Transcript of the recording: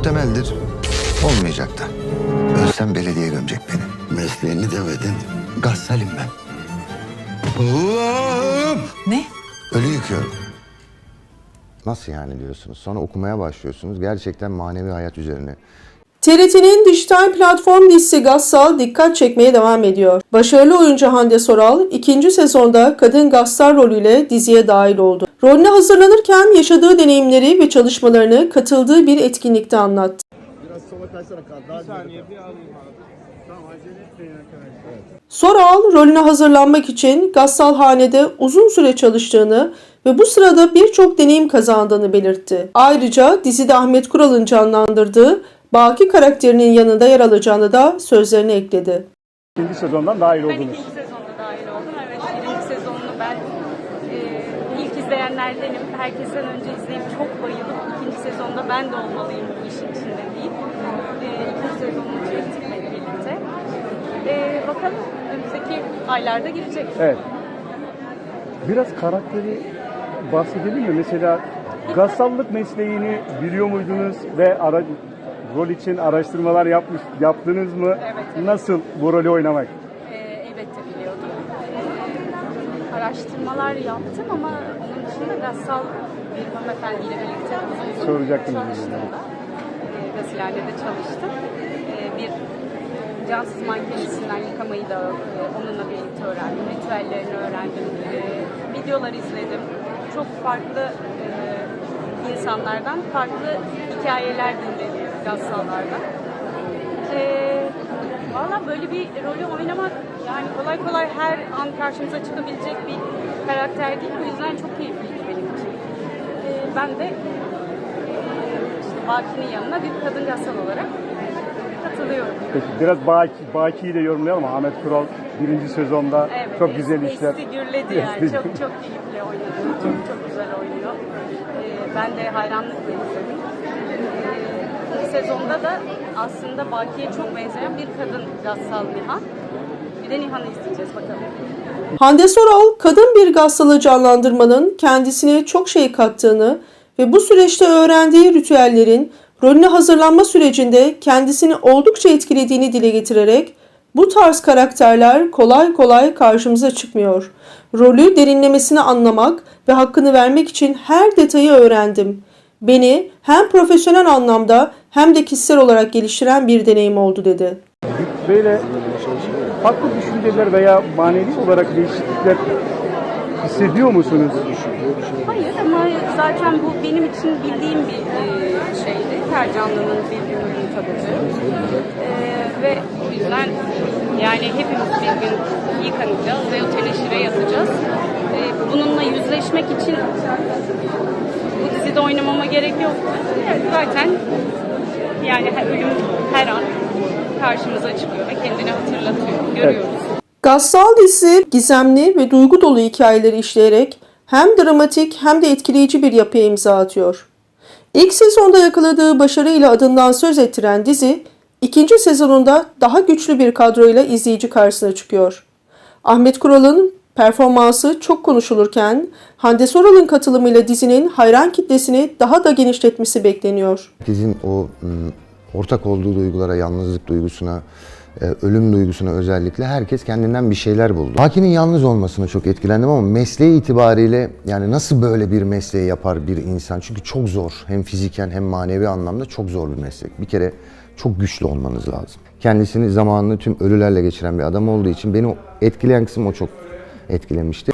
Muhtemeldir. Olmayacak da. Ölsem belediye gömecek beni. Mesleğini demedin. Gassalim ben. Allah'ım! Ne? Ölü yıkıyorum. Nasıl yani diyorsunuz? Sonra okumaya başlıyorsunuz. Gerçekten manevi hayat üzerine. TRT'nin dijital platform dizisi Gassal dikkat çekmeye devam ediyor. Başarılı oyuncu Hande Soral ikinci sezonda kadın Gassal rolüyle diziye dahil oldu. Rolüne hazırlanırken yaşadığı deneyimleri ve çalışmalarını katıldığı bir etkinlikte anlattı. Soral rolüne hazırlanmak için Gassalhane'de uzun süre çalıştığını ve bu sırada birçok deneyim kazandığını belirtti. Ayrıca dizide Ahmet Kural'ın canlandırdığı Baki karakterinin yanında yer alacağını da sözlerine ekledi. İkinci sezondan dahil Ben oldunuz. ikinci sezonda dahil oldum. Evet, birinci sezonunu ben e, ilk izleyenlerdenim. Herkesten önce izleyip çok bayılıp ikinci sezonda ben de olmalıyım bu işin içinde deyip e, ikinci sezonunu çektikle birlikte. E, bakalım önümüzdeki aylarda girecek. Evet. Biraz karakteri bahsedelim mi? Mesela gassallık mesleğini biliyor muydunuz ve ara, rol için araştırmalar yapmış yaptınız mı? Evet. Nasıl bu rolü oynamak? E, elbette biliyordum. E, araştırmalar yaptım ama onun dışında gassal bir hanımefendiyle birlikte uzun uzun Soracaktım çalıştım da. E, gasilhanede çalıştım. E, bir cansız mankenisinden yıkamayı da e, onunla birlikte öğrendim. Ritüellerini öğrendim. E, videolar izledim. Çok farklı e, insanlardan farklı hikayeler dinledim gassallardan. E, Valla böyle bir rolü oynamak yani kolay kolay her an karşımıza çıkabilecek bir karakter değil. O yüzden çok keyifliydi benim için. E, ben de e, işte Baki'nin yanına bir kadın gassal olarak katılıyorum. Peki biraz Baki, Baki'yi de yorumlayalım. Ahmet Kural birinci sezonda Evet, çok güzel işler. Esti gürledi yani. Çok çok keyifli oynadı. Çok çok güzel oynuyor. Ee, ben de hayranlıkla izledim. Sezonda da aslında Baki'ye çok benzeyen bir kadın Gassal Nihan. Bir de Nihan'ı izleyeceğiz bakalım. Hande Soral, kadın bir Gassal'ı canlandırmanın kendisine çok şey kattığını ve bu süreçte öğrendiği ritüellerin rolüne hazırlanma sürecinde kendisini oldukça etkilediğini dile getirerek bu tarz karakterler kolay kolay karşımıza çıkmıyor. Rolü derinlemesine anlamak ve hakkını vermek için her detayı öğrendim. Beni hem profesyonel anlamda hem de kişisel olarak geliştiren bir deneyim oldu dedi. Böyle farklı düşünceler veya manevi olarak değişiklikler hissediyor musunuz? Hayır ama zaten bu benim için bildiğim bir e, şeydi. Her canlının bir tadığı. E, ve o yüzden yani hepimiz bir gün yıkanacağız ve o teneşire yatacağız. E, bununla yüzleşmek için gerek yoktu. Yani zaten yani her- ölüm her an karşımıza çıkıyor ve kendini hatırlatıyor. Görüyoruz. Gassal dizisi gizemli ve duygu dolu hikayeleri işleyerek hem dramatik hem de etkileyici bir yapıya imza atıyor. İlk sezonda yakaladığı başarıyla adından söz ettiren dizi, ikinci sezonunda daha güçlü bir kadroyla izleyici karşısına çıkıyor. Ahmet Kural'ın performansı çok konuşulurken Hande Soral'ın katılımıyla dizinin hayran kitlesini daha da genişletmesi bekleniyor. Herkesin o ım, ortak olduğu duygulara, yalnızlık duygusuna, e, ölüm duygusuna özellikle herkes kendinden bir şeyler buldu. Baki'nin yalnız olmasına çok etkilendim ama mesleği itibariyle yani nasıl böyle bir mesleği yapar bir insan? Çünkü çok zor. Hem fiziken hem manevi anlamda çok zor bir meslek. Bir kere çok güçlü olmanız lazım. Kendisini zamanını tüm ölülerle geçiren bir adam olduğu için beni etkileyen kısım o çok etkilemişti.